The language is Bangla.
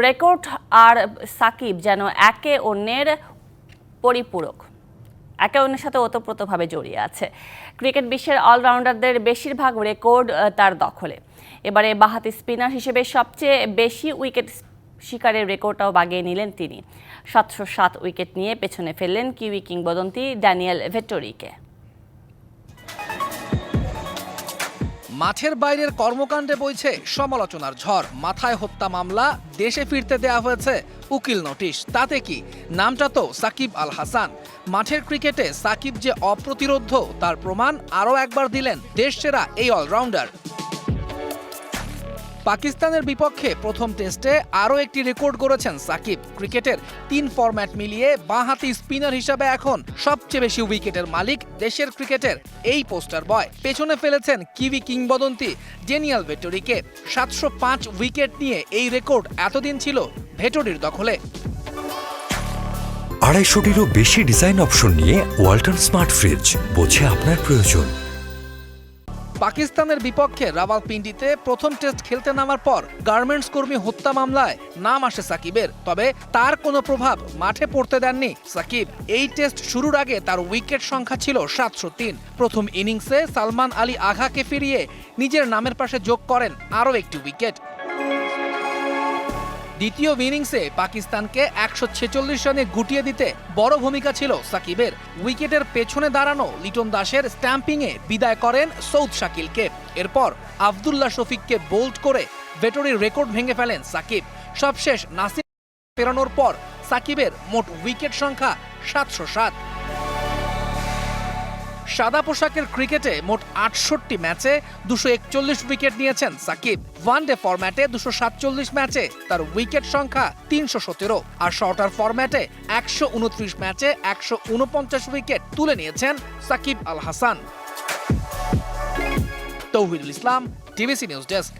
রেকর্ড আর সাকিব যেন একে অন্যের পরিপূরক, একে অন্যের সাথে ওতপ্রোতভাবে জড়িয়ে আছে। ক্রিকেট বিশ্বের অলরাউন্ডারদের বেশিরভাগ রেকর্ড তার দখলে। এবারে বাহাতি স্পিনার হিসেবে সবচেয়ে বেশি উইকেট শিকারের রেকর্ডটাও বাগিয়ে নিলেন তিনি। সাতশো সাত উইকেট নিয়ে পেছনে ফেললেন কিউই কিংবদন্তি ড্যানিয়েল ভেট্টোরিকে মাঠের বাইরের কর্মকাণ্ডে বইছে সমালোচনার ঝড়। মাথায় হত্যা মামলা, দেশে ফিরতে দেয়া হয়েছে উকিল নোটিশ। তাতে কি? নামটা তো সাকিব আল হাসান। মাঠের ক্রিকেটে সাকিব যে অপ্রতিরোধ্য তার প্রমাণ আরও একবার দিলেন দেশ সেরা এই অলরাউন্ডার। পাকিস্তানের বিপক্ষে প্রথম টেস্টে আরও একটি রেকর্ড করেছেন সাকিব। ক্রিকেটের তিন ফরম্যাট মিলিয়ে বাঁহাতি স্পিনার হিসাবে এখন সবচেয়ে বেশি উইকেটের মালিক দেশের ক্রিকেটের এই পোস্টার বয়। পেছনে ফেলেছেন কিউই কিংবদন্তি ডেনিয়াল ভেটোরিকে। সাতশো পাঁচ উইকেট নিয়ে এই রেকর্ড এতদিন ছিল ভেটোরির দখলে। আড়াইশোটিরও বেশি ডিজাইন অপশন নিয়ে ওয়াল্টন স্মার্ট ফ্রিজ বোঝে আপনার প্রয়োজন। পাকিস্তানের বিপক্ষে রাওয়ালপিন্ডিতে প্রথম টেস্ট খেলতে নামার পর গার্মেন্টস কর্মী হত্যা মামলায় নাম আসে সাকিবের। তবে তার কোনো প্রভাব মাঠে পড়তে দেননি সাকিব। এই টেস্ট শুরুর আগে তার উইকেট সংখ্যা ছিল সাতশো তিন। প্রথম ইনিংসে সালমান আলী আঘাকে ফিরিয়ে নিজের নামের পাশে যোগ করেন আরও একটি উইকেট। দ্বিতীয় ইনিংসে পাকিস্তানকে একশো ছেচল্লিশ রানে গুটিয়ে দিতে বড় ভূমিকা ছিল সাকিবের। উইকেটের পেছনে দাঁড়ানো লিটন দাসের স্ট্যাম্পিংয়ে বিদায় করেন সৌদ শাকিলকে। এরপর আবদুল্লাহ শফিককে বোল্ড করে ভেটরির রেকর্ড ভেঙে ফেলেন সাকিব। সবশেষ নাসির ফেরানোর পর সাকিবের মোট উইকেট সংখ্যা সাতশো সাত। সাদা পোশাকের ক্রিকেটে মোট আটষট্টি ম্যাচে দুশো একচল্লিশ উইকেট নিয়েছেন সাকিব। ওয়ান ডে ফরম্যাটে দুশো সাতচল্লিশ ম্যাচে তার উইকেট সংখ্যা তিনশো সতেরো। আর শর্টার ফরম্যাটে একশো উনত্রিশ ম্যাচে একশো উনপঞ্চাশ উইকেট তুলে নিয়েছেন Shakib Al Hasan. Tauhidul Islam, TVC news desk.